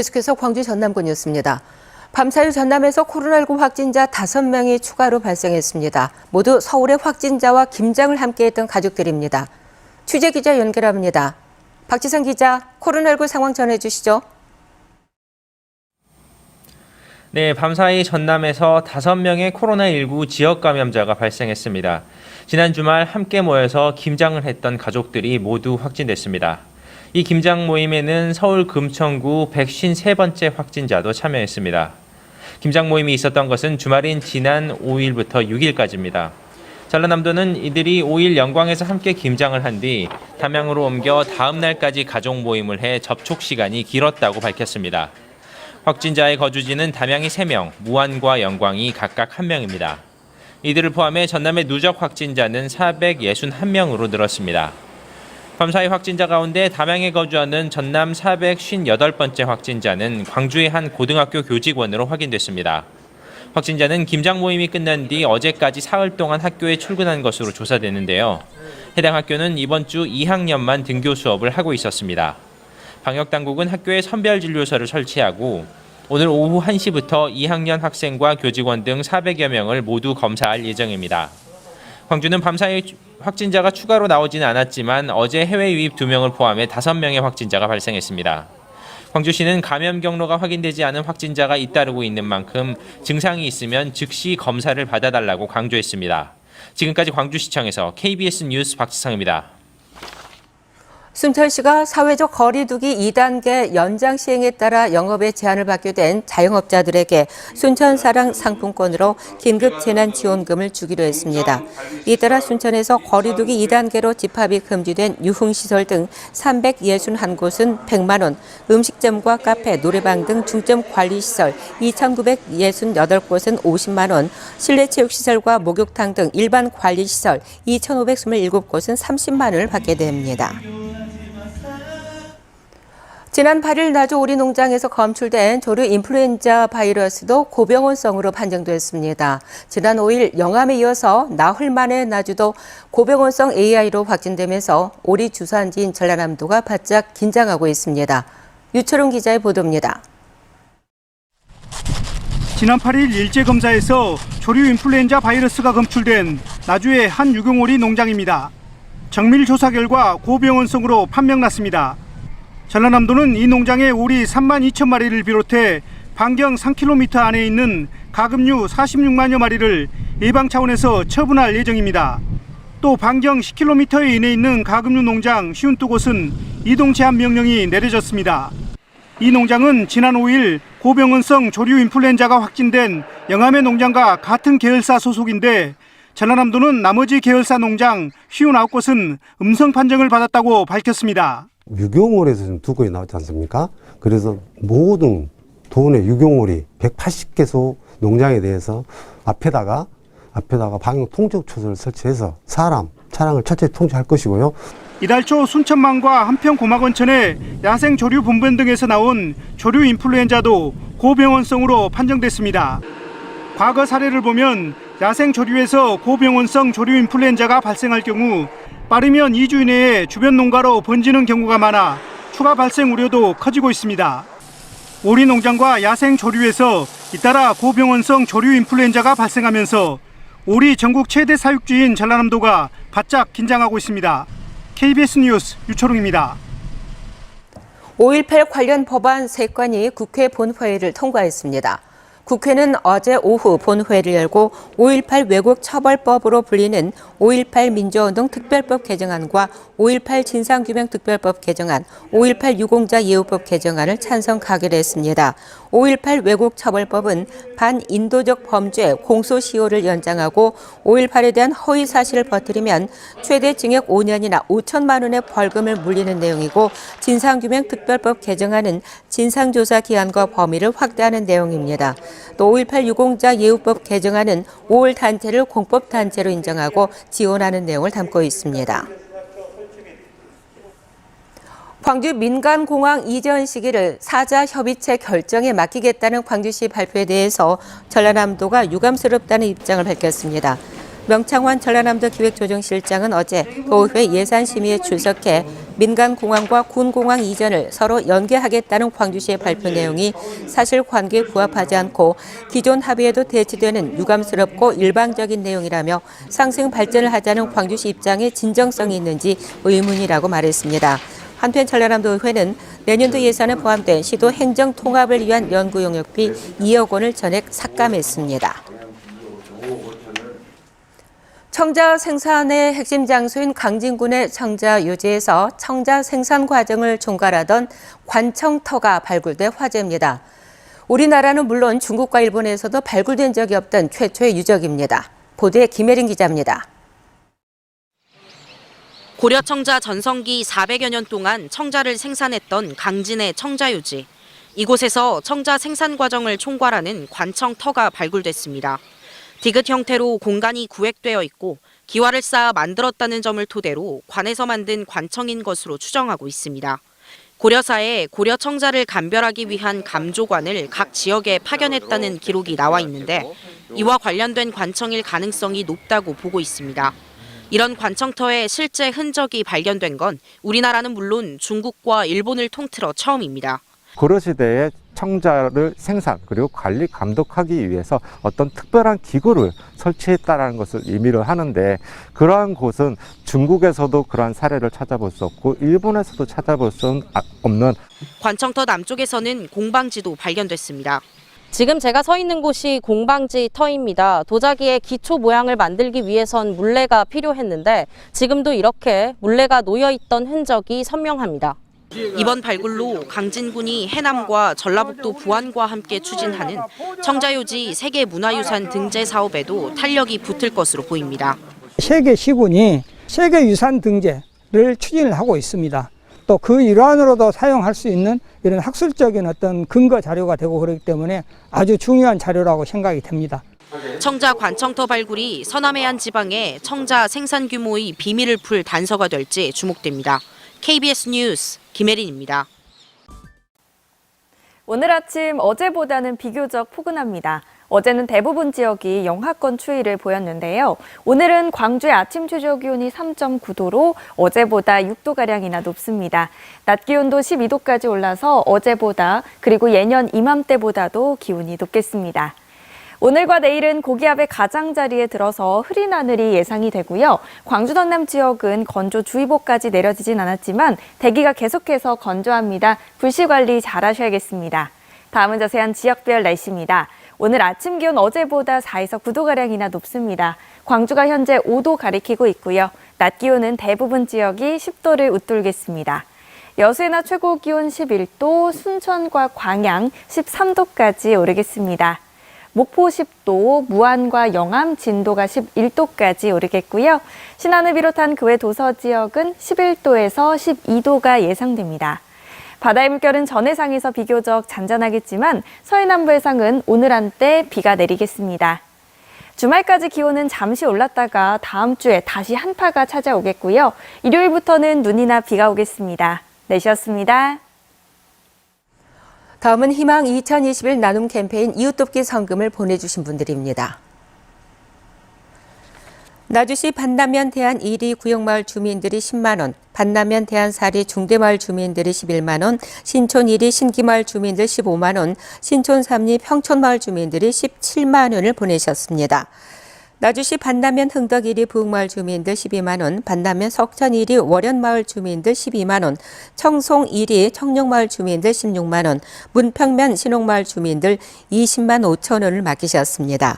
계속해서 광주 전남권이었습니다. 밤사이 전남에서 코로나19 확진자 5명이 추가로 발생했습니다. 모두 서울의 확진자와 김장을 함께했던 가족들입니다. 취재 기자 연결합니다. 박지성 기자, 코로나19 상황 전해주시죠. 네, 밤사이 전남에서 5명의 코로나19 지역 감염자가 발생했습니다. 지난 주말 함께 모여서 김장을 했던 가족들이 모두 확진됐습니다. 이 김장 모임에는 서울 금천구 153번째 확진자도 참여했습니다. 김장 모임이 있었던 것은 주말인 지난 5일부터 6일까지입니다. 전라남도는 이들이 5일 영광에서 함께 김장을 한 뒤 담양으로 옮겨 다음 날까지 가족 모임을 해 접촉 시간이 길었다고 밝혔습니다. 확진자의 거주지는 담양이 3명, 무안과 영광이 각각 1명입니다. 이들을 포함해 전남의 누적 확진자는 461명으로 늘었습니다. 밤사이 확진자 가운데 담양에 거주하는 전남 458번째 확진자는 광주의 한 고등학교 교직원으로 확인됐습니다. 확진자는 김장 모임이 끝난 뒤 어제까지 사흘 동안 학교에 출근한 것으로 조사되는데요. 해당 학교는 이번 주 2학년만 등교 수업을 하고 있었습니다. 방역 당국은 학교에 선별 진료소를 설치하고 오늘 오후 1시부터 2학년 학생과 교직원 등 400여 명을 모두 검사할 예정입니다. 광주는 밤사이 확진자가 추가로 나오지는 않았지만 어제 해외 유입 2명을 포함해 5명의 확진자가 발생했습니다. 광주시는 감염 경로가 확인되지 않은 확진자가 잇따르고 있는 만큼 증상이 있으면 즉시 검사를 받아달라고 강조했습니다. 지금까지 광주시청에서 KBS 뉴스 박지성입니다. 순천시가 사회적 거리두기 2단계 연장 시행에 따라 영업에 제한을 받게 된 자영업자들에게 순천사랑 상품권으로 긴급 재난지원금을 주기로 했습니다. 이 따라 순천에서 거리두기 2단계로 집합이 금지된 유흥시설 등 361곳은 100만 원, 음식점과 카페, 노래방 등 중점 관리시설 2,968곳은 50만 원, 실내체육시설과 목욕탕 등 일반 관리시설 2,527곳은 30만 원을 받게 됩니다. 지난 8일 나주 오리 농장에서 검출된 조류 인플루엔자 바이러스도 고병원성으로 판정됐습니다. 지난 5일 영암에 이어서 나흘 만에 나주도 고병원성 AI로 확진되면서 오리 주산지인 전라남도가 바짝 긴장하고 있습니다. 유철웅 기자의 보도입니다. 지난 8일 일제 검사에서 조류 인플루엔자 바이러스가 검출된 나주의 한 유경오리 농장입니다. 정밀 조사 결과 고병원성으로 판명났습니다. 전라남도는 이 농장의 오리 3만 2천 마리를 비롯해 반경 3km 안에 있는 가금류 46만여 마리를 예방 차원에서 처분할 예정입니다. 또 반경 10km 이내에 있는 가금류 농장 52곳은 이동 제한 명령이 내려졌습니다. 이 농장은 지난 5일 고병원성 조류 인플루엔자가 확진된 영암의 농장과 같은 계열사 소속인데 전라남도는 나머지 계열사 농장 59곳은 음성 판정을 받았다고 밝혔습니다. 유경월에서 지금 두 건이 나왔지 않습니까? 그래서 모든 도내 유경월이 180개소 농장에 대해서 앞에다가 앞에다가 방역 통제 초소를 설치해서 사람, 차량을 철저히 통제할 것이고요. 이달 초 순천만과 한평 고막 원천의 야생 조류 분변 등에서 나온 조류 인플루엔자도 고병원성으로 판정됐습니다. 과거 사례를 보면 야생 조류에서 고병원성 조류 인플루엔자가 발생할 경우 빠르면 2주 이내에 주변 농가로 번지는 경우가 많아 추가 발생 우려도 커지고 있습니다. 오리 농장과 야생 조류에서 잇따라 고병원성 조류 인플루엔자가 발생하면서 오리 전국 최대 사육지인 전라남도가 바짝 긴장하고 있습니다. KBS 뉴스 유초롱입니다. 5.18 관련 법안 3건이 국회 본회의를 통과했습니다. 국회는 어제 오후 본회의를 열고 5.18 왜곡 처벌법으로 불리는 5.18 민주운동 특별법 개정안과 5.18 진상규명 특별법 개정안, 5.18 유공자 예우법 개정안을 찬성 가결했습니다. 5.18 왜곡 처벌법은 반인도적 범죄 공소시효를 연장하고 5.18에 대한 허위 사실을 퍼뜨리면 최대 징역 5년이나 5천만 원의 벌금을 물리는 내용이고 진상규명 특별법 개정안은 진상조사 기한과 범위를 확대하는 내용입니다. 또 5.18 유공자 예우법 개정안은 5월 단체를 공법 단체로 인정하고 지원하는 내용을 담고 있습니다. 광주 민간공항 이전 시기를 사자 협의체 결정에 맡기겠다는 광주시 발표에 대해서 전라남도가 유감스럽다는 입장을 밝혔습니다. 명창환 전라남도 기획조정실장은 어제 도의회 예산심의에 출석해 민간공항과 군공항 이전을 서로 연계하겠다는 광주시의 발표 내용이 사실관계에 부합하지 않고 기존 합의에도 대치되는 유감스럽고 일방적인 내용이라며 상승 발전을 하자는 광주시 입장에 진정성이 있는지 의문이라고 말했습니다. 한편 전라남도의회는 내년도 예산에 포함된 시도 행정 통합을 위한 연구 용역비 2억 원을 전액 삭감했습니다. 청자 생산의 핵심 장소인 강진군의 청자 요지에서 청자 생산 과정을 총괄하던 관청터가 발굴돼 화제입니다. 우리나라는 물론 중국과 일본에서도 발굴된 적이 없던 최초의 유적입니다. 보도에 김혜린 기자입니다. 고려 청자 전성기 400여 년 동안 청자를 생산했던 강진의 청자유지. 이곳에서 청자 생산 과정을 총괄하는 관청터가 발굴됐습니다. 디귿 형태로 공간이 구획되어 있고 기와를 쌓아 만들었다는 점을 토대로 관에서 만든 관청인 것으로 추정하고 있습니다. 고려사에 고려 청자를 감별하기 위한 감조관을 각 지역에 파견했다는 기록이 나와 있는데 이와 관련된 관청일 가능성이 높다고 보고 있습니다. 이런 관청터의 실제 흔적이 발견된 건 우리나라는 물론 중국과 일본을 통틀어 처음입니다. 고려시대에 청자를 생산 그리고 관리 감독하기 위해서 어떤 특별한 기구를 설치했다라는 것을 의미를 하는데 그러한 곳은 중국에서도 그러한 사례를 찾아볼 수 없고 일본에서도 찾아볼 수 없는 관청터 남쪽에서는 공방지도 발견됐습니다. 지금 제가 서 있는 곳이 공방지 터입니다. 도자기의 기초 모양을 만들기 위해선 물레가 필요했는데 지금도 이렇게 물레가 놓여 있던 흔적이 선명합니다. 이번 발굴로 강진군이 해남과 전라북도 부안과 함께 추진하는 청자요지 세계 문화유산 등재 사업에도 탄력이 붙을 것으로 보입니다. 세계 시군이 세계 유산 등재를 추진을 하고 있습니다. 또 그 일환으로도 사용할 수 있는 이런 학술적인 어떤 근거 자료가 되고 그렇기 때문에 아주 중요한 자료라고 생각이 됩니다. 청자 관청터 발굴이 서남해안 지방의 청자 생산 규모의 비밀을 풀 단서가 될지 주목됩니다. KBS 뉴스 김혜린입니다. 오늘 아침 어제보다는 비교적 포근합니다. 어제는 대부분 지역이 영하권 추위를 보였는데요. 오늘은 광주의 아침 최저 기온이 3.9도로 어제보다 6도 가량이나 높습니다. 낮 기온도 12도까지 올라서 어제보다 그리고 예년 이맘때보다도 기온이 높겠습니다. 오늘과 내일은 고기압의 가장자리에 들어서 흐린 하늘이 예상이 되고요. 광주 전남 지역은 건조주의보까지 내려지진 않았지만 대기가 계속해서 건조합니다. 불씨 관리 잘 하셔야겠습니다. 다음은 자세한 지역별 날씨입니다. 오늘 아침 기온 어제보다 4에서 9도가량이나 높습니다. 광주가 현재 5도 가리키고 있고요. 낮 기온은 대부분 지역이 10도를 웃돌겠습니다. 여수의 낮 최고 기온 11도, 순천과 광양 13도까지 오르겠습니다. 목포 10도, 무안과 영암, 진도가 11도까지 오르겠고요. 신안을 비롯한 그 외 도서 지역은 11도에서 12도가 예상됩니다. 바다의 물결은 전 해상에서 비교적 잔잔하겠지만 서해남부 해상은 오늘 한때 비가 내리겠습니다. 주말까지 기온은 잠시 올랐다가 다음 주에 다시 한파가 찾아오겠고요. 일요일부터는 눈이나 비가 오겠습니다. 내셨습니다. 다음은 희망 2021 나눔 캠페인 이웃돕기 성금을 보내주신 분들입니다. 나주시 반남면 대한 1위 구역마을 주민들이 10만 원, 반남면 대한 4리 중대마을 주민들이 11만 원, 신촌 1위 신기마을 주민들 15만 원, 신촌 3리 평촌마을 주민들이 17만 원을 보내셨습니다. 나주시 반남면 흥덕 1위 부흥마을 주민들 12만 원, 반남면 석천 1위 월연마을 주민들 12만 원, 청송 1위 청룡마을 주민들 16만 원, 문평면 신옥마을 주민들 20만 5천 원을 맡기셨습니다.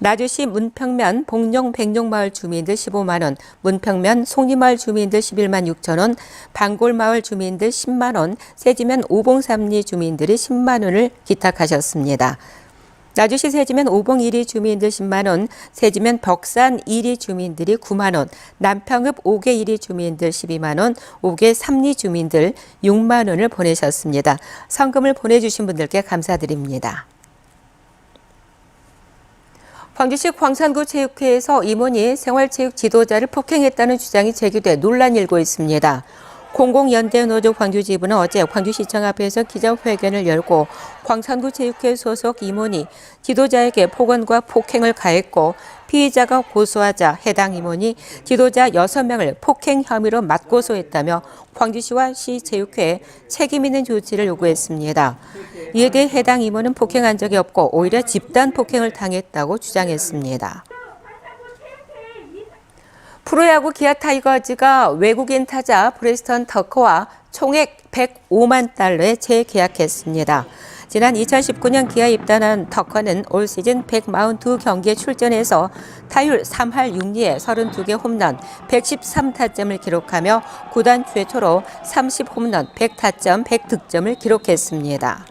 나주시 문평면 복룡 백룡마을 주민들 15만 원, 문평면 송리마을 주민들 11만 6천 원, 방골마을 주민들 10만 원, 세지면 오봉삼리 주민들이 10만 원을 기탁하셨습니다. 나주시 세지면 오봉 1위 주민들 10만 원, 세지면 벽산 1위 주민들이 9만 원, 남평읍 5개 1위 주민들 12만 원, 5개 3리 주민들 6만 원을 보내셨습니다. 성금을 보내주신 분들께 감사드립니다. 광주시 광산구 체육회에서 임원이 생활체육 지도자를 폭행했다는 주장이 제기돼 논란이 일고 있습니다. 공공연대노조 광주지부는 어제 광주시청 앞에서 기자회견을 열고 광천구 체육회 소속 임원이 지도자에게 폭언과 폭행을 가했고 피의자가 고소하자 해당 임원이 지도자 6명을 폭행 혐의로 맞고소했다며 광주시와 시체육회에 책임 있는 조치를 요구했습니다. 이에 대해 해당 임원은 폭행한 적이 없고 오히려 집단 폭행을 당했다고 주장했습니다. 프로야구 기아 타이거즈가 외국인 타자 브레스턴 터커와 총액 105만 달러에 재계약했습니다. 지난 2019년 기아 입단한 터커는 올 시즌 142경기에 출전해서 타율 3할 6리에 32개 홈런, 113타점을 기록하며 구단 최초로 30홈런, 100타점, 100득점을 기록했습니다.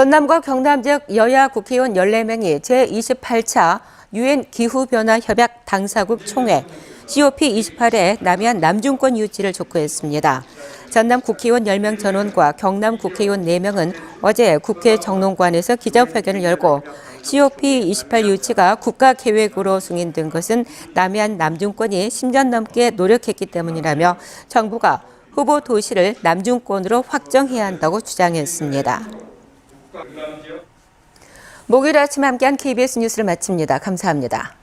전남과 경남 지역 여야 국회의원 14명이 제28차 유엔 기후변화 협약 당사국 총회 COP28에 남해안 남중권 유치를 촉구했습니다. 전남 국회의원 10명 전원과 경남 국회의원 4명은 어제 국회 정론관에서 기자회견을 열고 COP28 유치가 국가 계획으로 승인된 것은 남해안 남중권이 10년 넘게 노력했기 때문이라며 정부가 후보 도시를 남중권으로 확정해야 한다고 주장했습니다. 목요일 아침 함께한 KBS 뉴스를 마칩니다. 감사합니다.